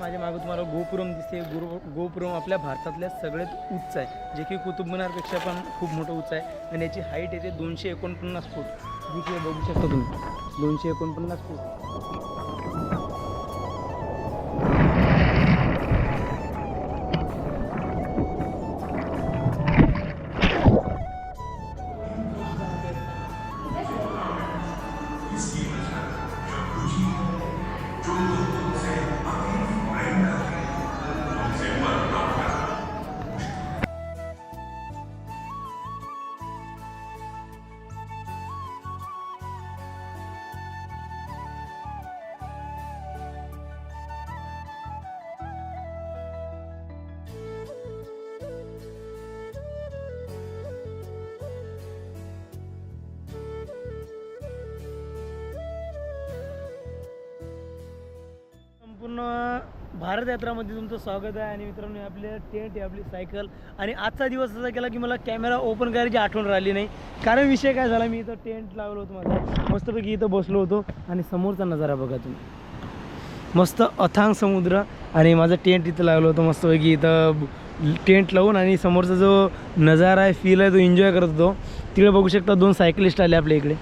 माझ्या मागे तुम्हाला गोपुरम दिसते. गुरु गोपुरम आपल्या भारतातल्या सगळ्यात उंच आहे. जे की कुतुब मिनारपेक्षा पण खूप मोठं उंच आहे. आणि याची हाईट येते दोनशे एकोणपन्नास फूट जी की बघू शकता तुम्ही दोनशे एकोणपन्नास फूट भारत यात्रामध्ये तुमचं स्वागत आहे आणि मित्रांनो आपले टेंट आहे आपली सायकल आणि आजचा दिवस असा केला की मला कॅमेरा ओपन करायची आठवण राहिली नाही. कारण विषय काय झाला मी इथं टेंट लावलं होतं माझा. मस्तपैकी इथं बसलो होतो आणि समोरचा नजारा बघा तुम्ही. मस्त अथांग समुद्र आणि माझं टेंट इथं लावलं होतं मस्तपैकी. इथं टेंट लावून आणि समोरचा जो नजारा आहे फील आहे तो एन्जॉय करत होतो. तिकडे बघू शकता दोन सायकलिस्ट आले आपल्या इकडे.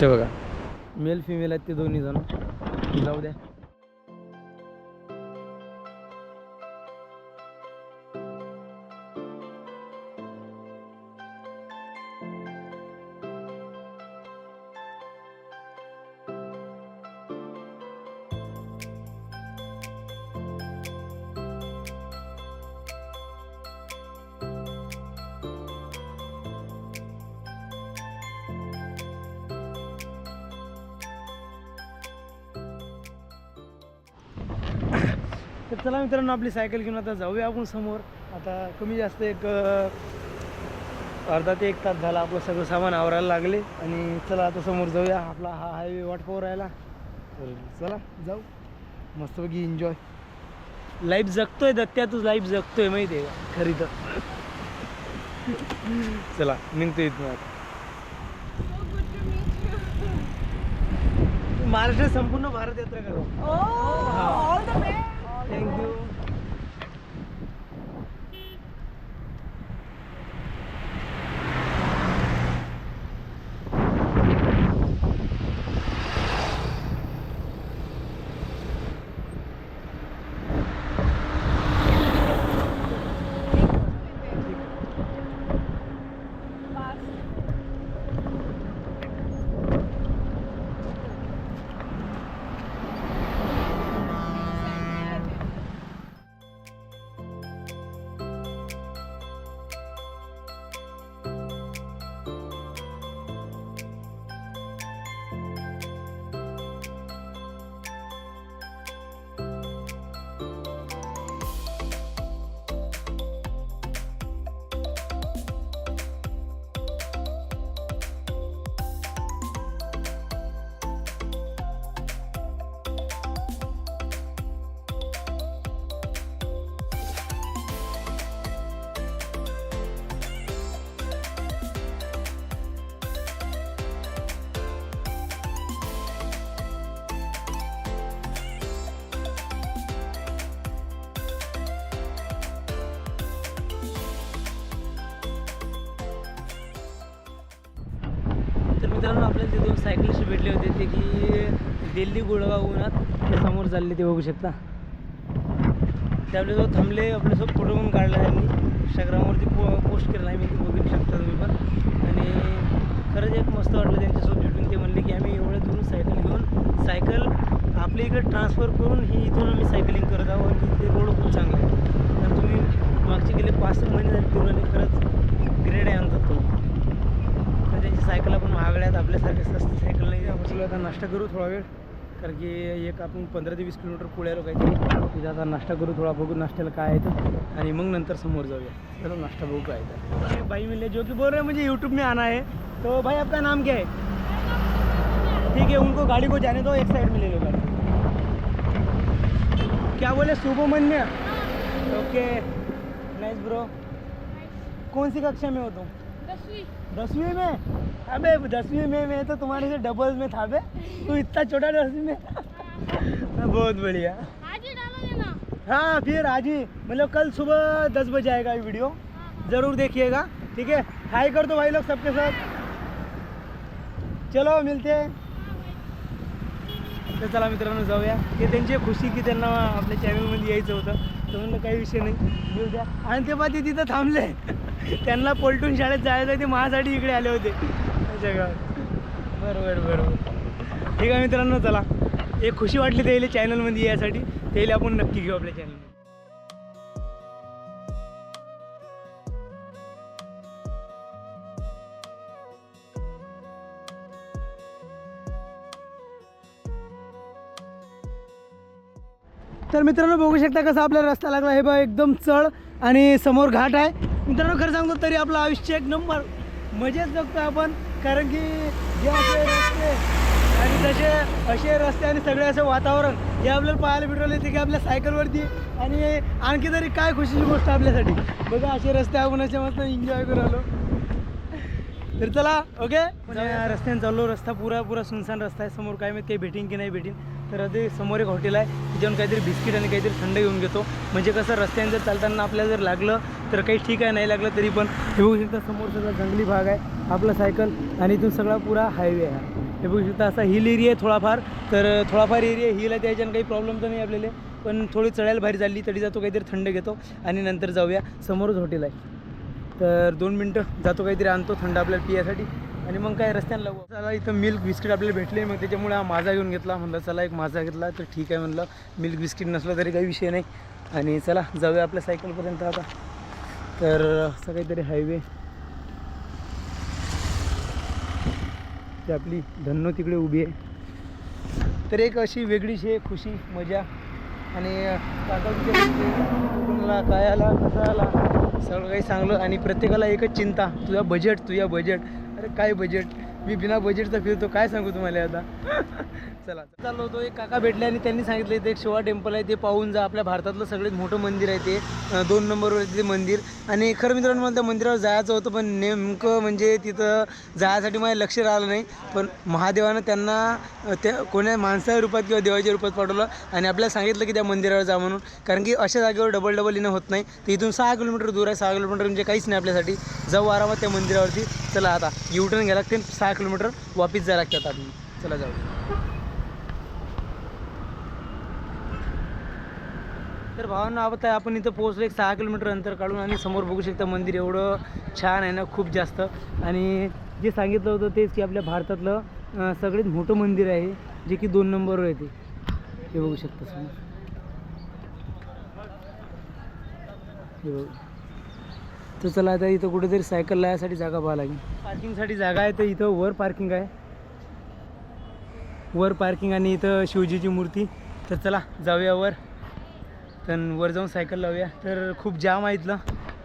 ते बघा. मेल फिमेल आहेत ते दोन्ही जण. जाऊ द्या. तर चला मित्रांनो आपली सायकल घेऊन आता जाऊया आपण समोर. आता कमी जास्त एक अर्धा ते एक तास झाला आपलं सगळं सामान आवरायला लागले. आणि चला आता समोर जाऊया. आपला हा हायवे वाट पाहू राहिला. तर चला जाऊ. मस्तपैकी एन्जॉय लाईफ जगतोय दत्त्या तू लाईफ जगतोय माहिती आहे का? खरी तर. चला निघतो इथून आता. महाराष्ट्र संपूर्ण भारत यात्रा करू. थँक्यू तर मित्रांनो आपल्याला ते दोन सायकलिस्ट भेटले होते. ते की दिल्ली गुळगाव उन्हात ते समोर चालले ते बघू शकता. ते आपल्यासोबत थांबले आपल्यासोबत फोटो पण काढला त्यांनी. इंस्टाग्रामवरती पो पोस्ट केला आहे मी ते बघू शकता तुम्ही पण. आणि खरंच एक मस्त वाटलं त्यांच्यासोबत भेटून. ते म्हणले की आम्ही एवढ्या दुरून सायकल घेऊन सायकल आपल्या इकडे ट्रान्सफर करून ही इथून आम्ही सायकलिंग करत आहोत आणि ते रोड खूप चांगला आहे. तर तुम्ही मागचे गेले पाच सहा महिने झाले फिरून खरंच ग्रेड आहे आमचा तो. तर त्यांची सायकल आपण महागड्या आहेत आपल्यासारखे स्वस्त सायकल नाही. आपण आता नाश्ता करू थोडा वेळ कारण की एक आपण पंधरा ते वीस किलोमीटर पुढे आलो काहीतरी. तिथे आता नाश्ता करू थोडा बघू नाश्त्याला काय आहे ते. आणि मग नंतर समोर जाऊया. चलो नाश्ता बघू काय ते. भाई मिले जो कि बोल रहे हैं मुझे यूट्यूब में आना है तो भाई आपका नाम क्या है? ठीक है उनको गाड़ी को जाने दो एक साइड में ले लो गाड़ी. क्या बोले सुब्रमण्य ओके नाइस ब्रो कौन सी कक्षा में हो तुम? दसवीं। में? अबे दसवीं में मैं तो तुम्हारे से डबल में था बे। तू इतना छोटा दसवीं में? बहुत बढ़िया। आज ही डालोगे हाँ फिर आज ही। मतलब कल सुबह दस बजे आएगा ये वीडियो। ज़रूर देखिएगा ठीक है? हाई कर दो भाई लोग सबके साथ। चलो मिलते हैं। तर चला मित्रांनो जाऊया। ते त्यांची खुशी की त्यांना आपल्या चॅनलमध्ये यायचं होतं. तर म्हणलं काही विषय नाही येऊ द्या. आणि ते पाठी तिथं थांबले. त्यांना पलटून शाळेत जायचं आहे, ते माझ्यासाठी इकडे आले होते. त्याच्या गावात. बरोबर बरोबर. ठीक आहे मित्रांनो चला. एक खुशी वाटली त्याला चॅनलमध्ये यासाठी. त्याला आपण नक्की घेऊ आपल्या चॅनलमध्ये तर मित्रांनो बघू शकता कसं आपला रस्ता लागला. हे बघा एकदम चढ आणि समोर घाट आहे. मित्रांनो खरं सांगतो तरी आपलं आयुष्य एक नंबर मजेत बघतो आपण कारण की जे असे रस्ते आणि तसे असे रस्ते आणि सगळे असं वातावरण हे आपल्याला पाहायला भेटवलं येते की आपल्या सायकलवरती आणि आणखी तरी काय खुशीची गोष्ट आपल्यासाठी. बघा असे रस्ते आपण असे मस्त एन्जॉय करू आलो. तर चला ओके म्हणजे रस्त्याने चाललो रस्ता पुरा पुरा सुनसान रस्ता आहे. समोर काय माहिती काही भेटीन की नाही भेटीन. तर ते समोर एक हॉटेल आहे. तिच्यावर काहीतरी बिस्किट आणि काहीतरी थंड घेऊन घेतो. म्हणजे कसं रस्त्याने जर चालताना आपल्याला जर लागलं तर काही ठीक आहे नाही लागलं तरी पण. हे बघू शकता समोर सगळा जंगली भाग आहे आपला सायकल आणि इथून सगळा पुरा हायवे आहे. हे बघू शकता असा हिल एरिया आहे थोडाफार. तर थोडाफार एरिया हिल आहे त्याच्यानं काही प्रॉब्लेम तर नाही आपल्याला. पण थोडी चढायला बाहेर झाली तरी जातो काहीतरी थंड घेतो आणि नंतर जाऊया. समोरच हॉटेल आहे. तर दोन मिनटं जातो काहीतरी आणतो थंड आपल्याला पियासाठी. आणि मग काय रस्त्यांना लवकर. चला इथं मिल्क बिस्किट आपल्याला भेटले. मग त्याच्यामुळे हा माझा घेऊन घेतला. म्हणलं चला एक माझा घेतला. तर ठीक आहे म्हणलं. मिल्क बिस्किट नसलं तरी काही विषय नाही. आणि चला जाऊया आपल्या सायकलपर्यंत आता. तर असं काहीतरी हायवे ते आपली धन्नो तिकडे उभी आहे. तर एक अशी वेगळीशी आहे खुशी मजा. आणि काका कुणाला काय आला कसा आला सगळं काही सांगलं. आणि प्रत्येकाला एकच चिंता तुझा बजेट तुझ्या बजेट अरे काय बजेट मी बिना बजेटचा फिरतो काय सांगू तुम्हाला आता? चला. चाललो होतो एक काका भेटले आणि त्यांनी सांगितलं इथे एक शिवा टेम्पल आहे ते पाहून जा. आपल्या भारतातलं सगळ्यात मोठं मंदिर आहे ते. दोन नंबरवर ते मंदिर. आणि खरं मित्रांनो मला त्या मंदिरावर जायचं होतं पण नेमकं म्हणजे तिथं जायसाठी माझं लक्ष राहिलं नाही. पण महादेवानं त्यांना त्या कोण्या माणसाच्या रूपात किंवा देवाच्या रूपात पाठवलं आणि आपल्याला सांगितलं की त्या मंदिरावर जा म्हणून. कारण की अशा जागेवर डबल डबल येणं होत नाही. तर इथून सहा किलोमीटर दूर आहे सहा किलोमीटर म्हणजे काहीच नाही आपल्यासाठी. जाऊ आरामात त्या मंदिरावरती. चला आता युटर्न घ्यायला लागते सहा किलोमीटर वापिस जायला लागतात आपण चला जाऊ. तर भावांना आहे आपण इथं पोहोचलो एक सहा किलोमीटर अंतर काढून आणि समोर बघू शकता मंदिर एवढं छान आहे ना खूप जास्त. आणि जे सांगितलं होतं तेच की आपल्या भारतातलं सगळ्यात मोठं मंदिर आहे जे की दोन नंबरवर येते हे बघू शकता समोर. हे बघू. तर चला आता इथं कुठेतरी सायकल लावायसाठी जागा पाहावं लागेल. पार्किंगसाठी जागा आहे तर इथं वर पार्किंग आहे. वर पार्किंग आणि इथं शिवजीची मूर्ती. तर चला जाऊया वर. तर वर जाऊन सायकल लावूया. तर खूप जाम आहे इथलं.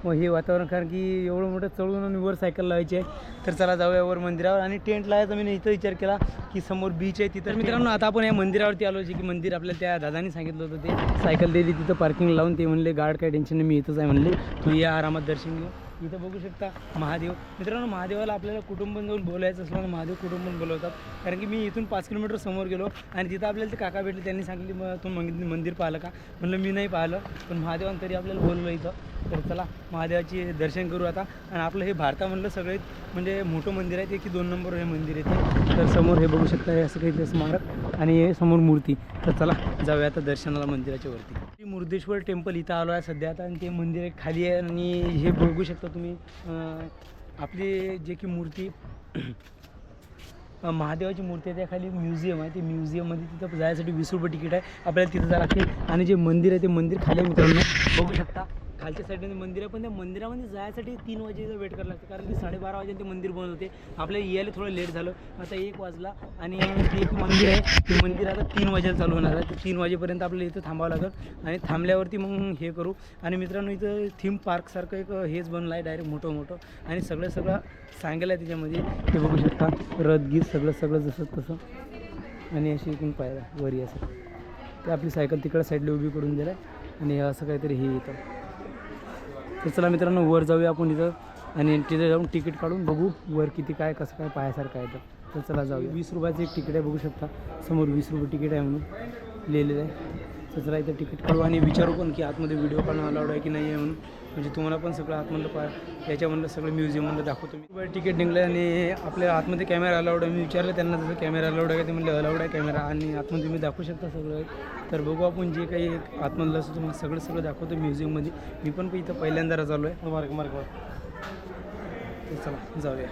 मग हे वातावरण कारण की एवढं मोठं चढून आणि वर सायकल लावायची आहे. तर चला जाऊया वर मंदिरावर. आणि टेंट लावायचा मी इथं विचार केला की समोर बीच आहे तिथं. मित्रांनो आता आपण या मंदिरावरती आलो. जे की मंदिर आपल्याला त्या दादानी सांगितलं होतं ते. सायकल दिली तिथं पार्किंग लावून ते म्हणले गार्ड काय टेन्शन नाही मी इथंच आहे म्हणले. तू या आरामात दर्शन घेऊ. इथं बघू शकता महादेव. मित्रांनो महादेवाला आपल्याला कुटुंब जाऊन बोलायचं असलं ना महादेव कुटुंब बोलवतात. कारण की मी इथून पाच किलोमीटर समोर गेलो आणि तिथं आपल्याला ते काका भेटले त्यांनी सांगितले मग तू मंदिर पाहिलं का? म्हणलं मी नाही पाहिलं. पण महादेवान तरी आपल्याला बोललो इथं. तर चला महादेवाचे दर्शन करू आता. आणि आपलं हे भारतामधलं सगळ्यात म्हणजे मोठं मंदिर आहे ते की दोन नंबर हे मंदिर आहे तर समोर हे बघू शकता हे असं काही ते स्मारक आणि हे समोर मूर्ती. तर चला जाऊया आता दर्शनाला मंदिराच्या वरती. मुर्देश्वर टेम्पल इथं आलो आहे सध्या. आता आणि ते मंदिर खाली आहे आणि हे बघू शकता तुम्ही आपली जे की मूर्ती महादेवाची मूर्ती आहे त्याखाली म्युझियम आहे. ते म्युझियममध्ये तिथं जायसाठी वीस रुपये तिकीट आहे. आपल्याला तिथं जायला लागते. आणि जे मंदिर आहे ते मंदिर खाली मित्रांनो. बघू शकता. खालच्या साईडने मंदिर आहे पण त्या मंदिरामध्ये जायसाठी तीन वाजेचा वेट करायला लागतं. कारण की साडेबारा वाजे ते मंदिर बंद होते. आपल्याला यायला थोडं लेट झालं. आता एक वाजला आणि ते एक मंदिर आहे. ते मंदिर आता तीन वाजेला चालू होणार आहे. तर तीन वाजेपर्यंत आपल्याला इथं थांबावं लागेल. आणि थांबल्यावरती मग हे करू. आणि मित्रांनो इथं थीम पार्कसारखं एक हेच बनलं आहे डायरेक्ट मोठं मोठं. आणि सगळं सगळं सांगेल आहे त्याच्यामध्ये. ते बघू शकता. रथगीर सगळं सगळं जसं तसं. आणि अशी इकडून पायऱ्या वरी असं. ते आपली सायकल तिकडं साईडला उभी करून दिलं आहे आणि असं काहीतरी हे येतं तर चला मित्रांनो वर जाऊया आपण इथं आणि तिथे जाऊन तिकीट काढून बघू वर किती काय कसं काय पाहायसारखं आहे तर. तर चला जाऊया. वीस रुपयाचं एक तिकीट आहे बघू शकता. समोर वीस रुपये तिकीट आहे म्हणून लिहिलेलं आहे. तर चला इथं तिकीट काढू आणि विचारू पण की आतमध्ये व्हिडिओ काढणं अलाउड आहे की नाही आहे म्हणून. म्हणजे तुम्हाला पण सगळं आतमधलं पा याच्यामधलं सगळं म्युझियममधलं दाखवतो मी. तिकीट निघलं आणि आपल्या आतमध्ये कॅमेरा अलाउड आहे. मी विचारलं त्यांना जसं कॅमेरा अलाउड आहे का ते म्हणले अलाउड आहे कॅमेरा आणि आतमध्ये तुम्ही दाखवू शकता सगळं. तर बघू आपण जे काही आतमधलं असं तुम्हाला सगळं सगळं दाखवतो म्युझियममध्ये. मी पण इथं पहिल्यांदा आलो आहे मार्ग मार्ग. चला जाऊया.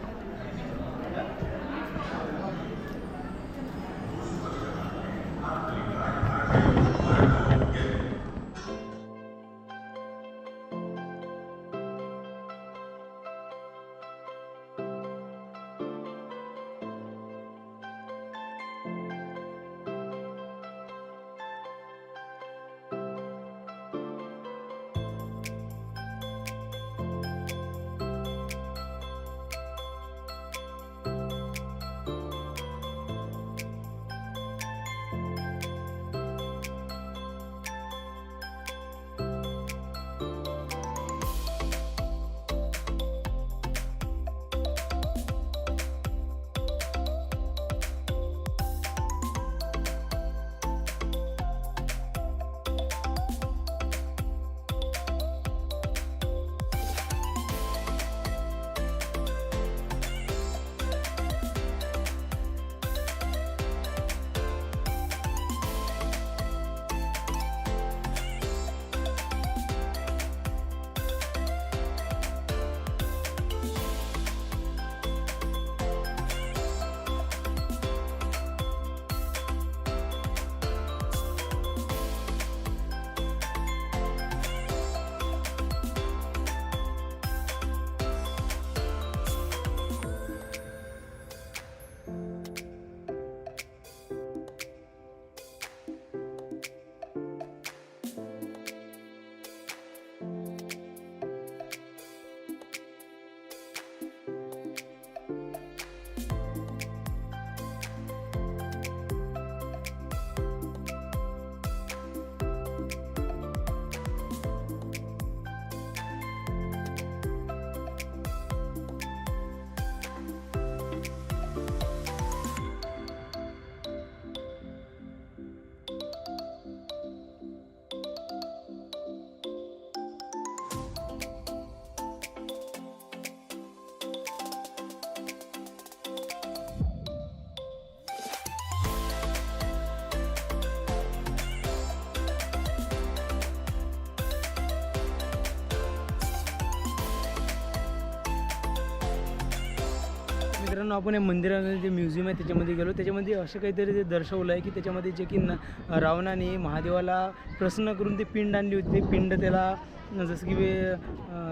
मित्रांनो आपण या मंदिरामध्ये जे म्युझियम आहे त्याच्यामध्ये गेलो. त्याच्यामध्ये असं काहीतरी ते दर्शवलं आहे की त्याच्यामध्ये जे की न रावणाने महादेवाला प्रसन्न करून ते पिंड आणली होती. ते पिंड त्याला जसं की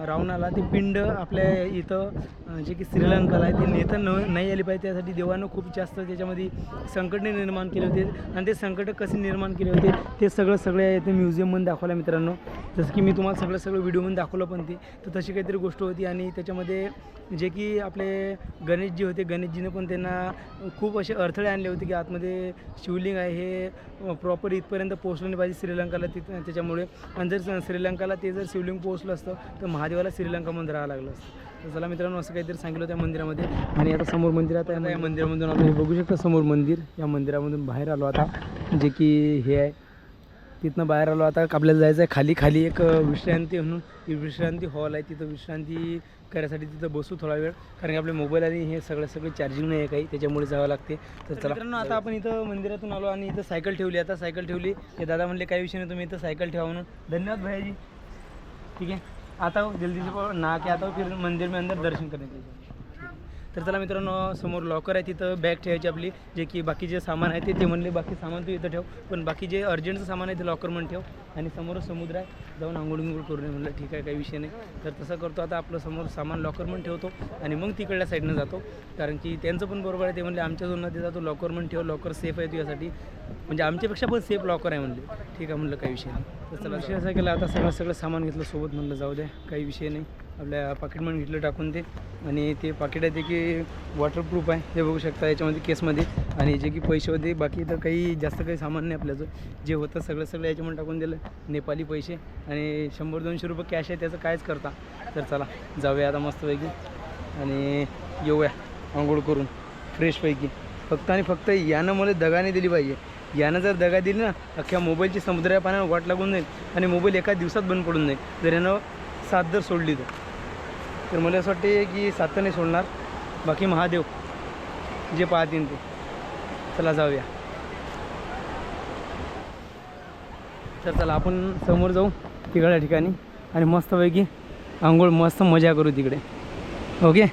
रावणाला ते पिंड आपल्या इथं जे की श्रीलंकाला आहे ते नेता न नाही आली पाहिजे. त्यासाठी देवानं खूप जास्त त्याच्यामध्ये संकटने निर्माण केले होते. आणि ते संकट कसे निर्माण केले होते ते सगळं सगळ्या इथे म्युझियममध्ये दाखवलं मित्रांनो. जसं की मी तुम्हाला सगळं सगळं व्हिडिओमध्ये दाखवलं पण ते. तर तशी काहीतरी गोष्ट होती आणि त्याच्यामध्ये जे की आपले गणेशजी होते गणेशजीने पण त्यांना खूप असे अडथळे आणले होते की आतमध्ये शिवलिंग आहे हे प्रॉपर इथपर्यंत पोहोचलं नाही पाहिजे श्रीलंकाला तिथं त्याच्यामुळे. आणि जर श्रीलंकाला ते जर शिवलिंग पोहोचलं असतं तर महादेवाला श्रीलंकामध्ये राहावं लागलं असतं. तर चला मित्रांनो असं काहीतरी सांगितलं त्या मंदिरामध्ये. आणि आता समोर मंदिरात आहे या मंदिरामधून आपण हे बघू शकता समोर मंदिर. या मंदिरामधून बाहेर आलो आता जे की हे आहे. तिथनं बाहेर आलो आता आपल्याला जायचं आहे खाली खाली एक विश्रांती म्हणून. ती विश्रांती हॉल आहे तिथं विश्रांती करायसाठी तिथं बसू थोडा वेळ. कारण की आपले मोबाईल आणि हे सगळं सगळं चार्जिंग नाही आहे काही त्याच्यामुळे जावं लागते. तर चला. मित्रांनो आता आपण इथं मंदिरातून आलो आणि इथं सायकल ठेवली. आता सायकल ठेवली. हे दादा म्हणले काही विषय नाही तुम्ही इथं सायकल ठेवा म्हणून. धन्यवाद भैयाजी ठीक है आता हो. जल्दी से नहा के आता हो फिर मंदिर में अंदर दर्शन करने के लिए तर चला मित्रांनो समोर लॉकर आहे तिथं बॅग ठेवायची आपली. जे की बाकी जे सामान आहे ते ते म्हणले बाकी सामान तू इथं ठेव. पण बाकी जे अर्जंटचं सामान आहे ते लॉकरमध्ये ठेव. आणि समोर समुद्र आहे जाऊन आंघोळ बिंघोळ करू नये म्हणलं ठीक आहे काही विषय नाही. तर तसं करतो आता आपलं समोर सामान लॉकरमध्ये ठेवतो आणि मग तिकडल्या साईडनं जातो. कारण की त्यांचं पण बरोबर आहे ते म्हणले आमच्या ते जातो लॉकरमध्ये ठेव लॉकर सेफ आहे तुझ्यासाठी. म्हणजे आमच्यापेक्षा पण सेफ लॉकर आहे म्हणले. ठीक आहे म्हणलं काही विषय नाही. तर चला विषय असा केला आता सगळं सगळं सामान घेतलं सोबत म्हणलं जाऊ द्या काही विषय नाही. आपल्या पाकिटमध्ये घेतलं टाकून ते. आणि ते पाकिट आहे ते की वॉटरप्रूफ आहे हे बघू शकता याच्यामध्ये केसमध्ये आणि जे की पैसे होते बाकी तर काही जास्त काही सामान नाही आपल्याचं जे होतं सगळं सगळं याच्यामध्ये टाकून दिलं. नेपाली पैसे. आणि शंभर दोनशे रुपये कॅश आहे त्याचं कायच करता. तर चला जाऊया आता मस्तपैकी. आणि येऊया आंघोळ करून फ्रेशपैकी फक्त आणि फक्त यानं मला दगाने दिली पाहिजे. यानं जर दगा दिली ना अख्ख्या मोबाईलची समुद्र पाण्यावर वाट लागून जाईल. आणि मोबाईल एका दिवसात बंद पडून जाईल. जर यानं साथ जर सोडली तर. तर मला असं वाटते की साथ नाही सोडणार. बाकी महादेव जे पाहतील ते. चला जाऊया. तर चला आपण समोर जाऊ तिकडल्या ठिकाणी. आणि मस्तपैकी आंघोळ मस्त मजा करू तिकडे. ओके?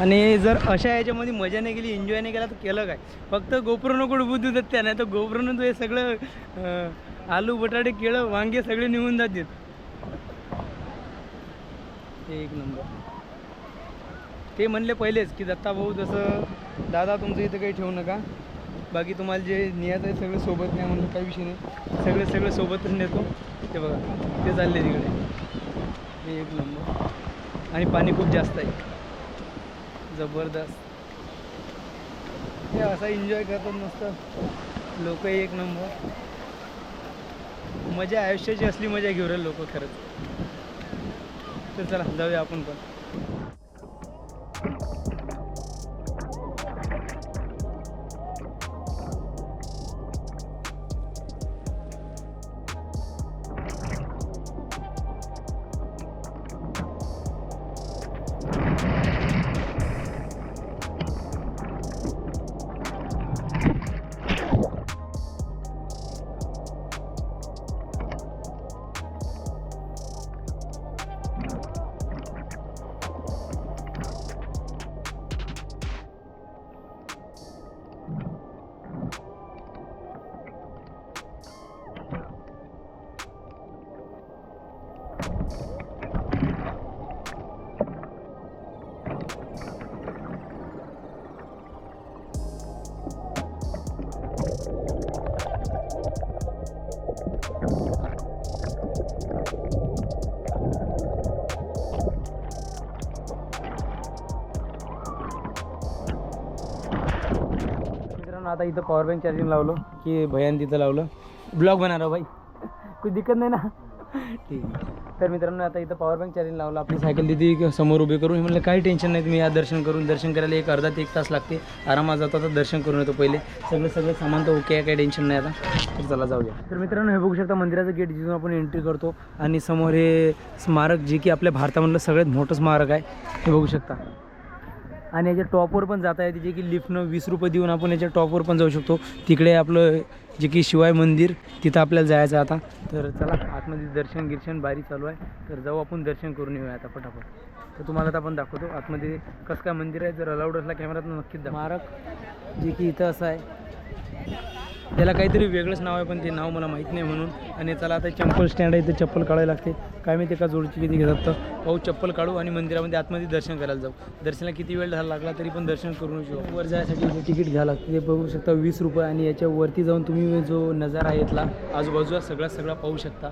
आणि जर अशा याच्यामध्ये मजा नाही केली एन्जॉय नाही केला तर केलं काय? फक्त गोप्रो नको डुबू देतात त्या नाही तर गोप्रोनं हे सगळं आलू बटाटे केळं वांगे सगळे निघून एक नंबर. ते म्हणले पहिलेच की दत्ता भाऊ जसं दादा तुमचं इथं काही ठेवू नका. बाकी तुम्हाला जे नियाचं आहे सगळं सोबत नाही म्हणलं काही विषय नाही. सगळे सगळे सोबतच नेतो. ते बघा ते चालले तिकडे. हे एक नंबर. आणि पाणी खूप जास्त आहे. जबरदस्त. ते असा एन्जॉय करतात मस्त. लोक एक नंबर. मजा आयुष्याची असली मजा घेऊ राहिले लोक खरंच. तर चला जाऊया आपण पण. आता इथं पॉवर बँक चार्जिंग लावलो की भयान तिथं लावलं. ब्लॉग बना रहा भाई. कोई दिक्कत नाही ना? ठीक आहे. तर मित्रांनो आता इथं पॉवर बँक चार्जिंग लावलं आपली सायकल तिथे समोर उभी करून. म्हणलं काही टेन्शन नाही तुम्ही या दर्शन करून. दर्शन करायला एक अर्धा ते एक तास लागते. आरामात जातो आता दर्शन करून येतो पहिले. सगळं सगळं सामान तर ओके आहे काही टेन्शन नाही आता. तर चला जाऊया. तर मित्रांनो हे बघू शकता मंदिराचं गेट जिथून आपण एंट्री करतो. आणि समोर हे स्मारक जे की आपल्या भारतामधलं सगळ्यात मोठं स्मारक आहे. हे बघू शकता. आणि याच्या टॉपवर पण जाता येते जे की लिफ्टनं वीस रुपये देऊन आपण याच्या टॉपवर पण जाऊ शकतो. तिकडे आपलं जे की शिवाय मंदिर तिथं आपल्याला जायचं आता. तर चला आतमध्ये दर्शन गिर्शन बारी चालू आहे. तर जाऊ आपण दर्शन करून येऊया आता पटापट. तर तुम्हाला आता आपण दाखवतो आतमध्ये कसं काय मंदिर आहे जर अलाउड असला कॅमेरात नक्कीच दाखव. स्मारक जे की इथं असं आहे. त्याला काहीतरी वेगळंच नाव आहे पण ते नाव मला माहीत नाही म्हणून. आणि चला आता चप्पल स्टँड आहे इथे चप्पल काढायला लागते. काय माहिती का जोडची किती घेतात तर. पाहू चप्पल काढू आणि मंदिरामध्ये आतमध्ये दर्शन करायला जाऊ. दर्शनाला किती वेळ झाला लागला तरी पण दर्शन करून येऊ वर जायसाठी तिकीट घ्यावं लागतं. ते बघू शकता वीस रुपये आणि याच्यावरती जाऊन तुम्ही जो नजारा आहे इथला आजूबाजूला सगळा सगळा पाहू शकता.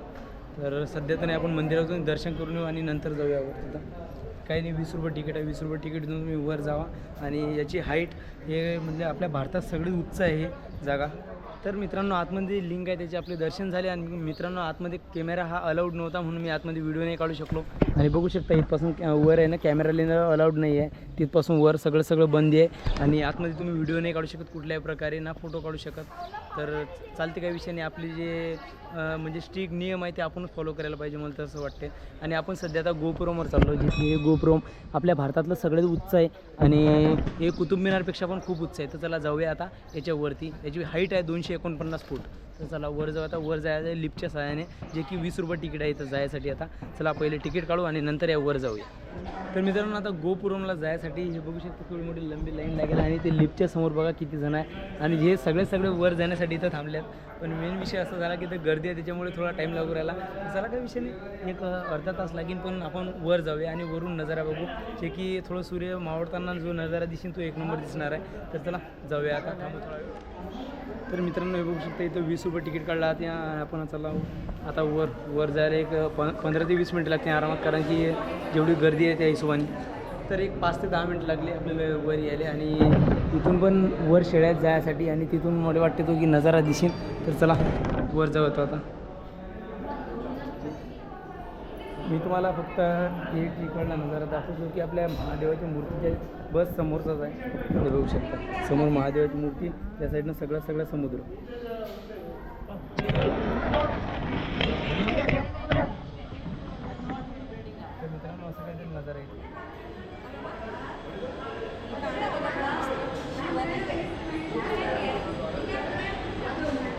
तर सध्या तर नाही आपण मंदिरातून दर्शन करून येऊ आणि नंतर जाऊया वर. तिथं काही नाही वीस रुपये तिकीट आहे. वीस रुपये तिकीट देऊन तुम्ही वर जावा. आणि याची हाईट हे म्हणजे आपल्या भारतात सगळी उच्च आहे हे जागा. तर मित्रांनो आतमध्ये लिंक आहे त्याचे आपले दर्शन झाले आणि मित्रांनो आतमध्ये कॅमेरा हा अलाउड नव्हता म्हणून मी आतमध्ये व्हिडिओ नाही काढू शकलो. आणि बघू शकता इथपासून कॅ- वर आहे ना कॅमेरा लेणं अलाउड नाही आहे. तिथपासून वर सगळं सगळं बंदी आहे. आणि आतमध्ये तुम्ही व्हिडिओ नाही काढू शकत कुठल्याही प्रकारे ना फोटो काढू शकत. तर चालते काही विषय नाही. आपली जे म्हणजे स्ट्रिक नियम आहे ते आपणच फॉलो करायला पाहिजे मला तर असं वाटते आणि आपण सध्या आता गोपुरमवर चाललो जिथे हे गोपुरम आपल्या भारतातलं सगळ्यात उच्च आहे आणि हे कुतुब मिनारपेक्षा पण खूप उच्च आहे. तर चला जाऊया आता याच्यावरती याची हाईट आहे दोनशे एकोणपन्नास फूट. तर चला वर जाऊ आता. वर जायचं आहे लिफ्टच्या सहाय्याने. जे की वीस रुपये तिकीट आहे इथं जायसाठी आता. चला पहिले तिकीट काढू आणि नंतर या वर जाऊया. तर मित्रांनो आता गोपुरमला जायसाठी हे बघू शकतो थोडी मोठी लंबी लाईन लागेल आणि ते लिफ्टच्या समोर बघा किती जण आहे. आणि हे सगळे सगळे वर जाण्यासाठी इथं थांबल्यात पण मेन विषय असा झाला की इथं गर्दी आहे त्याच्यामुळे थोडा टाईम लागू राहिला. चला काही विषय नाही. एक अर्धा तास लागेल पण आपण वर जाऊया आणि वरून नजारा बघू. जे की थोडं सूर्य मावळताना जो नजारा दिसेल तो एक नंबर दिसणार आहे. तर चला जाऊया आता. थांबू थोडा वेळ. तर मित्रांनो हे बघू शकता इथं वीस रुपये तिकीट काढला त्या या- आपण चला आता वर वर जायला एक प पंधरा ते वीस मिनटं लागते आरामात कारण की जेवढी गर्दी आहे त्या हिशोबाने. तर एक पाच ते दहा मिनटं लागली आपल्याला वर यायला आणि तिथून पण वर शेळ्यात जायसाठी आणि तिथून मला वाटते तो की नजारा दिसेल. तर चला वर जाऊ आता. मी तुम्हाला फक्त एक इकडला नजारा दाखवतो की आपल्या महादेवाच्या मूर्तीच्या बस समोरचाच आहे. हे बघू शकता. समोर महादेवाची मूर्ती त्या साईडनं सगळा सगळा समुद्र. मित्रांनो असं काहीतरी नजारा आहे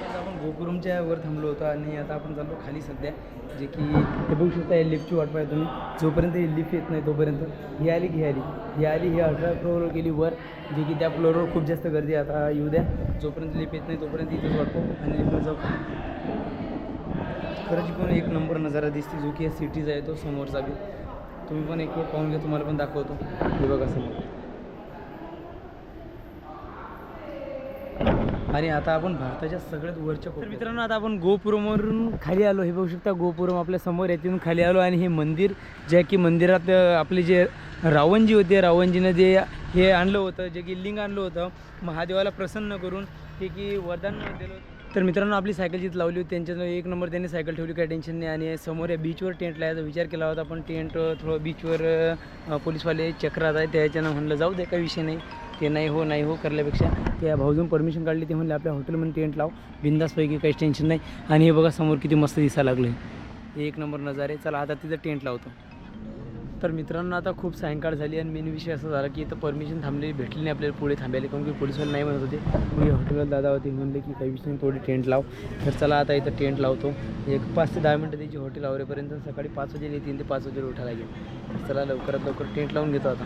आता रूमच्या वर थांबलो होतो आणि आता आपण चाललो खाली सध्या जे की हे बघू शकता या लिफ्टची वाट पाहिजे तुम्ही जोपर्यंत ही लिफ्ट येत नाही तोपर्यंत. ही आली की ही आली. ही आली ही अठरा फ्लोअरवर गेली वर जे की त्या फ्लोअरवर खूप जास्त गर्दी आहे. आता येऊ द्या. जोपर्यंत लिफ्ट येत नाही तोपर्यंत इथंच वाटतो आणि लिफ्टवर जाऊ. खरंच पण एक नंबर नजारा दिसते जो की या सिटीचा आहे तो समोरचा बी. तुम्ही पण एक वेळ पाहून घ्या तुम्हाला पण दाखवतो. हे बघा समोर. आणि आता आपण भारताच्या सगळ्यात वरच्या तर मित्रांनो आता आपण गोपुरमवरून खाली आलो. हे बघू शकता गोपुरम आपल्यासमोर आहे. तिथून खाली आलो आणि हे मंदिर जे की मंदिरात आपले जे रावणजी होते रावणजीनं जे हे आणलं होतं जे की लिंग आणलं होतं महादेवाला प्रसन्न करून ते की वरदान दिलं तर मित्रांनो आपली सायकल जिथं लावली होती त्यांच्याजवळ एक नंबर त्यांनी सायकल ठेवली काही टेन्शन नाही. आणि समोर या बीचवर टेंट लावायचा विचार केला होता पण टेंट थोडं बीचवर पोलीसवाले चक्रात आहे त्याच्यानं म्हणलं जाऊ दे काही विषय नाही. ते नाही हो नाही हो करल्यापेक्षा त्या भाऊजून परमिशन काढली ते म्हणले आपल्या हॉटेलमध्ये टेंट लाव बिंदासपैकी काहीच टेन्शन नाही. आणि हे बघा समोर किती मस्त दिसायला लागलं एक नंबर नजारे. चला आता तिथं टेंट लावतो. तर मित्रांनो आता खूप सायंकाळ झाली आणि मेन विषय असा झाला की इथं परमिशन थांबलेली भेटली नाही आपल्याला पुढे थांबायला. कारण की पोलिसवाले नाही म्हणत होते. मी हॉटेलला दादा होते. म्हणले की काही विषय थोडी टेंट लाव. तर चला आता इथं टेंट लावतो. एक पाच ते दहा मिनटं त्याची हॉटेल आवरेपर्यंत. सकाळी पाच वाजेला तीन ते पाच वाजेला उठायला लागेल. तर चला लवकरात लवकर टेंट लावून घेतो आता.